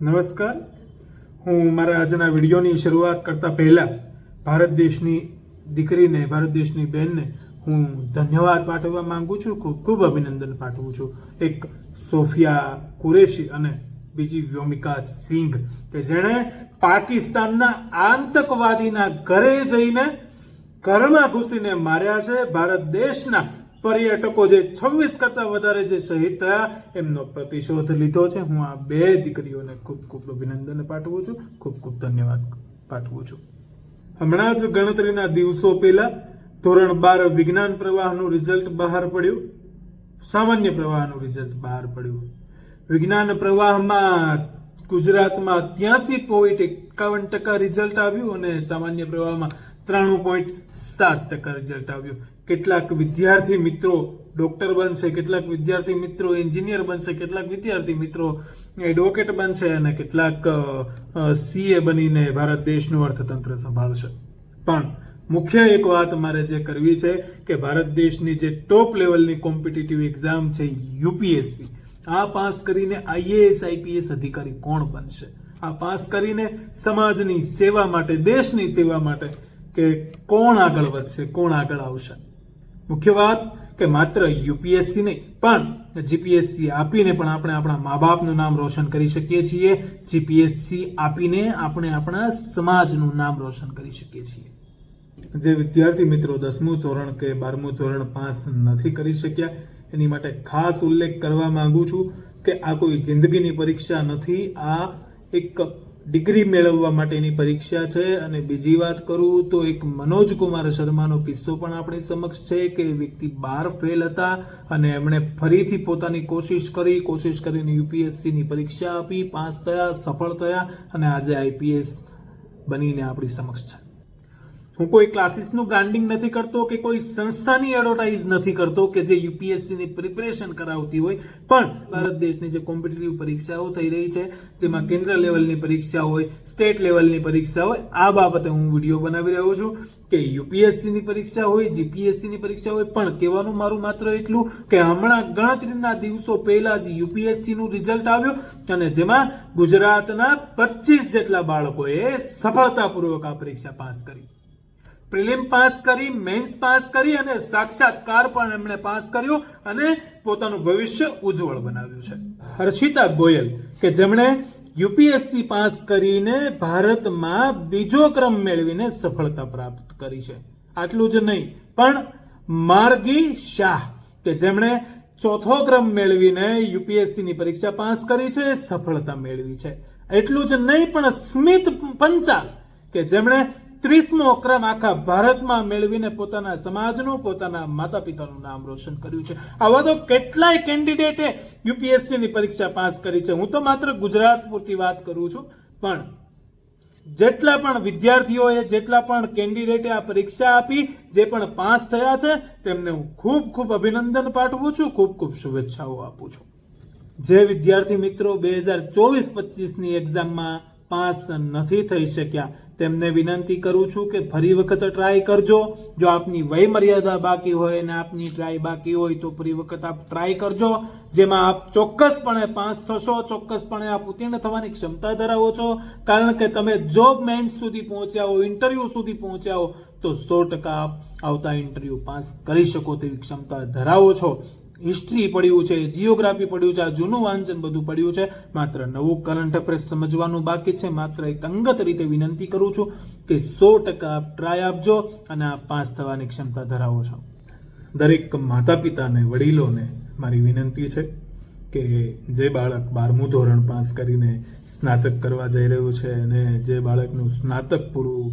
નમસ્કાર. હું મારા આજના વિડીયોની શરૂઆત કરતા પહેલા ભારત દેશની દીકરીને, ભારત દેશની બહેનને હું ધન્યવાદ પાઠવવા માંગુ છું. ખૂબ ખૂબ અભિનંદન પાઠવું છું. એક સોફિયા કુરેશી અને બીજી વ્યોમિકા સિંઘ કે જેણે પાકિસ્તાનના આતંકવાદીના ઘરે જઈને ઘરમાં ઘૂસીને માર્યા છે. ભારત દેશના પર્યટકો જે છવ્વીસ કરતા વધારે જે શહીદ થયા, એમનો પ્રતિશોધ લીધો છે. હું આ બે દીકરીઓને ખૂબ ખૂબ અભિનંદન પાઠવું છું. ખૂબ ખૂબ ધન્યવાદ પાઠવું છું. હમણાં જ ગણતરીના દિવસો પહેલા ધોરણ બાર વિજ્ઞાન પ્રવાહનું રિઝલ્ટ બહાર પડ્યું. સામાન્ય પ્રવાહનું રિઝલ્ટ બહાર પડ્યું. વિજ્ઞાન પ્રવાહમાં ગુજરાતમાં ત્યાસી પોઈન્ટ એકાવન ટકા રિઝલ્ટ આવ્યું અને સામાન્ય પ્રવાહમાં ત્રાણું પોઈન્ટ સાત ટકા રિઝલ્ટ આવ્યું. કેટલાક વિદ્યાર્થી મિત્રો ડૉક્ટર બનશે, કેટલાક વિદ્યાર્થી મિત્રો એન્જિનિયર બનશે, કેટલાક વિદ્યાર્થી મિત્રો એડવોકેટ બનશે અને કેટલાક સીએ બનીને ભારત દેશનું અર્થતંત્ર સંભાળશે. પણ મુખ્ય એક વાત મારે જે કરવી છે કે ભારત દેશની જે ટોપ લેવલની કોમ્પિટિટિવ એક્ઝામ છે યુપીએસસી, આ પાસ કરીને આઈએએસ, આઈપીએસ અધિકારી કોણ બનશે? આ પાસ કરીને સમાજની સેવા માટે, દેશની સેવા માટે કે કોણ આગળ વધશે, કોણ આગળ આવશે? મુખ્ય વાત કે માત્ર યુપીએસસી નહીં, પણ જીપીએસસી આપીને પણ આપણે આપણા મા બાપનું નામ રોશન કરી શકીએ છીએ. જીપીએસસી આપીને આપણે આપણા સમાજનું નામ રોશન કરી શકીએ છીએ. જે વિદ્યાર્થી મિત્રો દસમું ધોરણ કે બારમું ધોરણ પાસ નથી કરી શક્યા, એની માટે ખાસ ઉલ્લેખ કરવા માંગુ છું કે આ કોઈ જિંદગીની પરીક્ષા નથી, આ એક ડિગ્રી મેળવવા માટેની પરીક્ષા છે અને બીજી વાત કરું તો એક મનોજ કુમાર શર્માનો કિસ્સો પણ આપણી સમક્ષ છે કે વ્યક્તિ બાર ફેલ હતા અને એમણે ફરીથી પોતાની કોશિશ કરી, કોશિશ કરીને યુપીએસસીની પરીક્ષા આપી, પાસ થયા, સફળ થયા અને આજે આઈપીએસ બનીને આપણી સમક્ષ છે. હું કોઈ ક્લાસીસનું બ્રાન્ડિંગ નથી કરતો કે કોઈ સંસ્થાની એડવર્ટાઇઝ નથી કરતો કે જે યુપીએસસીની પ્રિપેરેશન કરાવતી હોય. પણ ભારત દેશની જે કોમ્પિટિટિવ પરીક્ષાઓ થઈ રહી છે, જેમાં કેન્દ્ર લેવલની પરીક્ષા હોય, સ્ટેટ લેવલની પરીક્ષા હોય, આ બાબતે હું વીડિયો બનાવી રહ્યો છું કે યુપીએસસીની પરીક્ષા હોય, જીપીએસસીની પરીક્ષા હોય, પણ કહેવાનું મારું માત્ર એટલું કે હમણાં ગણતરીના દિવસો પહેલા જ યુપીએસસીનું રિઝલ્ટ આવ્યું અને જેમાં ગુજરાતના પચીસ જેટલા બાળકોએ સફળતાપૂર્વક આ પરીક્ષા પાસ કરી. પ્રિલિમ પાસ કરી, મેન્સ પાસ કરી અને સાક્ષાત્કાર પણ એમણે પાસ કર્યો અને પોતાનું ભવિષ્ય ઉજ્જવળ બનાવ્યું છે. હર્ષિતા ગોયલ, કે જેમણે યુપીએસસી પાસ કરીને ભારતમાં બીજો ક્રમ મેળવીને સફળતા પ્રાપ્ત કરી છે. આટલું જ નહીં, પણ માર્ગી શાહ, કે જેમણે ચોથો ક્રમ મેળવીને યુપીએસસીની પરીક્ષા પાસ કરી છે સફળતા મેળવી છે. એટલું જ નહીં, પણ સ્મિત પંચાલ, કે જેમણે ત્રીસમો ક્રમ આખા ભારતમાં મેળવીને પોતાના સમાજનું, પોતાના માતા પિતાનું નામ રોશન કર્યું છે. આવા તો કેટલાય કેન્ડિડેટે યુપીએસસીની પરીક્ષા પાસ કરી છે. હું તો માત્ર ગુજરાત પૂરતી વાત કરું છું, પણ જેટલા પણ વિદ્યાર્થીઓએ, જેટલા પણ કેન્ડિડેટે આ પરીક્ષા આપી, જે પણ પાસ થયા છે, તેમને હું ખૂબ ખૂબ અભિનંદન પાઠવું છું, ખૂબ ખૂબ શુભેચ્છાઓ આપું છું. જે વિદ્યાર્થી મિત્રો બે હજાર ચોવીસ પચીસની એક્ઝામમાં પાસ નથી થઈ શક્યા. તેમને વિનંતી કરું છું કે ફરી વખત ટ્રાય કરજો. જો આપની વય મર્યાદા બાકી હોય અને આપની ટ્રાય બાકી હોય તો ફરી વખત આપ ટ્રાય કરજો. જેમાં આપ ચોક્કસપણે પાસ થશો, ચોક્કસપણે આપ ઉત્તીર્ણ થવાની ક્ષમતા ધરાવો છો. કારણ કે તમે જોબ મેન્સ સુધી પહોંચ્યા હો ઇન્ટરવ્યુ સુધી પહોંચ્યા હો, તો સો ટકા આપ આવતા ઇન્ટરવ્યુ પાસ કરી શકો તેવી ક્ષમતા ધરાવો છો. હિસ્ટ્રી પડ્યું છે જીઓગ્રાફી પડ્યું છે, આ જૂનું વાંચન બધું પડ્યું છે. માત્ર નવું કરંટ અફેર્સ સમજવાનું બાકી છે. માત્ર એક અંગત રીતે વિનંતી કરું છું કે સો ટકા આપ ટ્રાય આપજો અને આપ પાસ થવાની ક્ષમતા ધરાવો છો. દરેક માતા પિતાને વડીલોને મારી વિનંતી છે કે જે બાળક બારમું ધોરણ પાસ કરીને સ્નાતક કરવા જઈ રહ્યું છે અને જે બાળકનું સ્નાતક પૂરું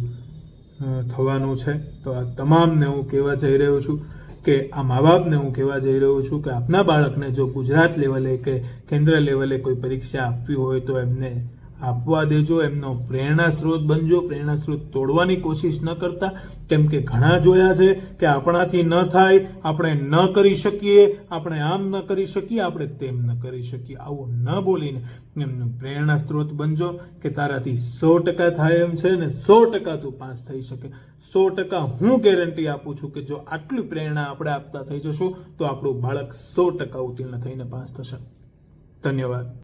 થવાનું છે, તો આ તમામને હું કહેવા જઈ રહ્યો છું કે આ મા બાપને હું કહેવા જઈ રહ્યો છું કે આપના બાળકને જો ગુજરાત લેવલે કે કેન્દ્ર લેવલે કોઈ પરીક્ષા આપવી હોય તો એમને આપવા દેજો, એમનો પ્રેરણા સ્ત્રોત બનજો પ્રેરણા સ્ત્રોત તોડવાની કોશિશ ન કરતા. કેમ કે ઘણા જોયા છે કે આપણાથી ન થાય, આપણે ન કરી શકીએ, આપણે આમ ન કરી શકીએ, આપણે તેમ ન કરી શકીએ. આવું ન બોલીને એમનું પ્રેરણા સ્ત્રોત બનજો કે તારાથી સો ટકા થાય એમ છે ને સો ટકા તું પાસ થઈ શકે. સો ટકા હું ગેરંટી આપું છું કે જો આટલી પ્રેરણા આપણે આપતા થઈ જશું, તો આપણું બાળક સો ટકા ઉત્તીર્ણ થઈને પાસ થશે. ધન્યવાદ.